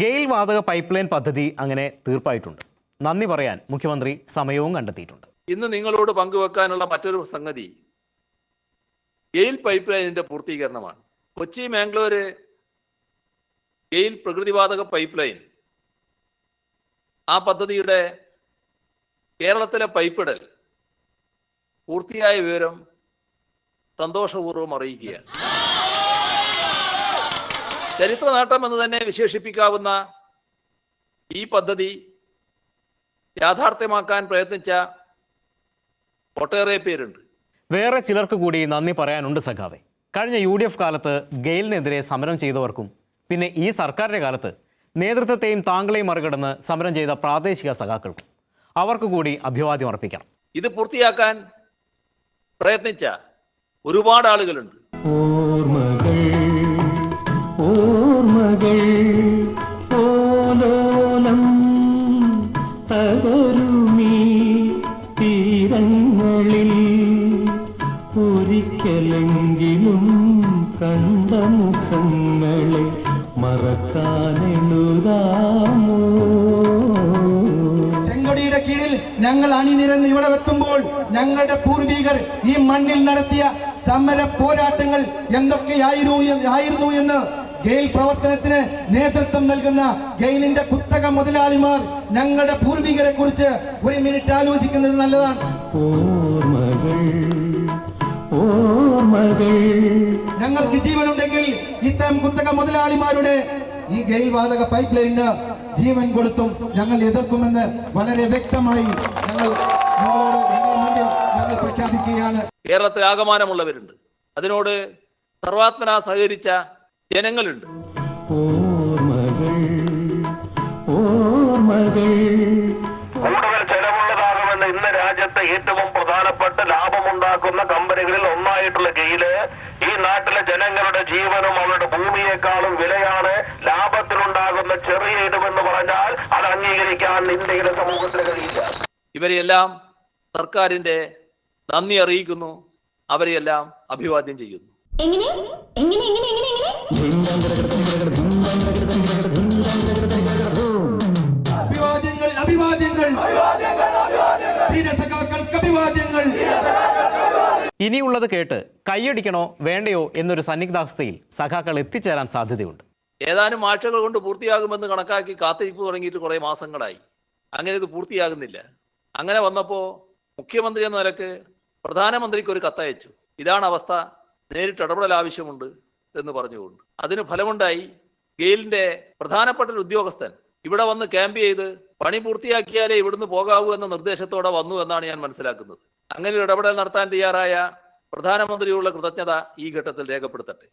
ഗെയിൽ വാതക pipe line പദ്ധതി അങ്ങനെ തീർപ്പായിട്ടുണ്ട്. നന്ദി പറയാൻ മുഖ്യമന്ത്രി സമയവും കണ്ടെത്തിയിട്ടുണ്ട്. ഇന്ന് നിങ്ങളോട് പങ്കുവെക്കാനുള്ള മറ്റൊരു സംഗതി ഗെയിൽ പൈപ്പ് ലൈനിന്റെ പൂർത്തീകരണമാണ്. കൊച്ചി മാംഗ്ലൂര് ഗെയിൽ പ്രകൃതിവാതക പൈപ്പ് ലൈൻ ആ പദ്ധതിയുടെ കേരളത്തിലെ പൈപ്പിടൽ പൂർത്തിയായ വിവരം സന്തോഷപൂർവം അറിയിക്കുകയാണ്. ചരിത്ര നേട്ടം എന്ന് തന്നെ വിശേഷിപ്പിക്കാവുന്ന ഈ പദ്ധതി യാഥാർത്ഥ്യമാക്കാൻ പ്രയത്നിച്ച ഒട്ടേറെ പേരുണ്ട്. വേറെ ചിലർക്ക് കൂടി നന്ദി പറയാനുണ്ട് സഖാവെ. കഴിഞ്ഞ യു ഡി എഫ് കാലത്ത് ഗെയിലിനെതിരെ സമരം ചെയ്തവർക്കും പിന്നെ ഈ സർക്കാരിന്റെ കാലത്ത് നേതൃത്വത്തെയും താങ്കളെയും മറികടന്ന് സമരം ചെയ്ത പ്രാദേശിക സഖാക്കൾക്കും അവർക്ക് കൂടി അഭിവാദ്യം അർപ്പിക്കണം. ഇത് പൂർത്തിയാക്കാൻ പ്രയത്നിച്ച ഒരുപാട് ആളുകളുണ്ട്. ഓലോലം തകരുമീ തീരങ്ങളിൽ ഒരിക്കലെങ്കിലും കണ്ട മുഖങ്ങളെ മറക്കാനെഴുതാമോ? ചെങ്കൊടിയുടെ കീഴിൽ ഞങ്ങൾ അണിനിരന്ന് ഇവിടെ എത്തുമ്പോൾ ഞങ്ങളുടെ പൂർവികർ ഈ മണ്ണിൽ നടത്തിയ സമര പോരാട്ടങ്ങൾ എന്തൊക്കെയായിരുന്നു ആയിരുന്നു എന്ന് ഗെയിൽ പ്രവർത്തനത്തിന് നേതൃത്വം നൽകുന്ന ഗെയിലിന്റെ കുത്തക മുതലാളിമാർ ഞങ്ങളുടെ പൂർവികരെ കുറിച്ച് ഒരു മിനിറ്റ് ആലോചിക്കുന്നത് നല്ലതാണ്. ഞങ്ങൾക്ക് ജീവനുണ്ടെങ്കിൽ ഇത്തരം കുത്തക മുതലാളിമാരുടെ ഈ ഗെയിൽ വാതക പൈപ്പ് ലൈനിന് ജീവൻ കൊടുത്തും ഞങ്ങൾ എതിർക്കുമെന്ന് വളരെ വ്യക്തമായി ഞങ്ങൾ ഞങ്ങൾ പ്രഖ്യാപിക്കുകയാണ്. കേരളത്തിൽ ആകമാനമുള്ളവരുണ്ട്. അതിനോട് സർവാത്മന സഹകരിച്ച ജനങ്ങളുണ്ട്. ഓർമ്മകൾ ഓർമ്മകൾ. കൂടുതൽ ചെലവുള്ളതാകുമെന്ന് ഇന്ന് രാജ്യത്തെ ഏറ്റവും പ്രധാനപ്പെട്ട ലാഭമുണ്ടാക്കുന്ന കമ്പനികളിൽ ഒന്നായിട്ടുള്ള ഗെയിൽ ഈ നാട്ടിലെ ജനങ്ങളുടെ ജീവനും അവരുടെ ഭൂമിയേക്കാളും വിലയാണ് ലാഭത്തിലുണ്ടാകുന്ന ചെറിയ ഇടമെന്ന് പറഞ്ഞാൽ അത് അംഗീകരിക്കാൻ ഇന്ത്യയിലെ സമൂഹത്തിന് കഴിയില്ല. ഇവരെയെല്ലാം സർക്കാരിന്റെ നന്ദി അറിയിക്കുന്നു. അവരെയെല്ലാം അഭിവാദ്യം ചെയ്യുന്നു. എങ്ങനെ എങ്ങനെ? എങ്ങനെ എങ്ങനെ എങ്ങനെ? അഭിവാദ്യങ്ങൾ ഇനിയുള്ളത് കേട്ട് കൈയടിക്കണോ വേണ്ടയോ എന്നൊരു സന്നിഗ്ധാവസ്ഥയിൽ സഖാക്കൾ എത്തിച്ചേരാൻ സാധ്യതയുണ്ട്. ഏതാനും ആഴ്ചകൾ കൊണ്ട് പൂർത്തിയാകുമെന്ന് കണക്കാക്കി കാത്തിരിപ്പ് തുടങ്ങിയിട്ട് കുറേ മാസങ്ങളായി. അങ്ങനെ ഇത് പൂർത്തിയാകുന്നില്ല. അങ്ങനെ വന്നപ്പോൾ മുഖ്യമന്ത്രി എന്ന നിലയ്ക്ക് പ്രധാനമന്ത്രിക്ക് ഒരു കത്തയച്ചു. ഇതാണ് അവസ്ഥ നേരിട്ട് ഇടപെടൽ ആവശ്യമുണ്ട് എന്ന് പറഞ്ഞുകൊണ്ട്. അതിന് ഫലമുണ്ടായി ഗെയിലിന്റെ പ്രധാനപ്പെട്ട ഒരു ഉദ്യോഗസ്ഥൻ ഇവിടെ വന്ന് ക്യാമ്പ് ചെയ്ത് പണി പൂർത്തിയാക്കിയാലേ ഇവിടുന്ന് പോകാവൂ എന്ന നിർദ്ദേശത്തോടെ വന്നു എന്നാണ് ഞാൻ മനസ്സിലാക്കുന്നത്. അങ്ങനെ ഒരു ഇടപെടൽ നടത്താൻ തയ്യാറായ പ്രധാനമന്ത്രിയുള്ള കൃതജ്ഞത ഈ ഘട്ടത്തിൽ രേഖപ്പെടുത്തട്ടെ.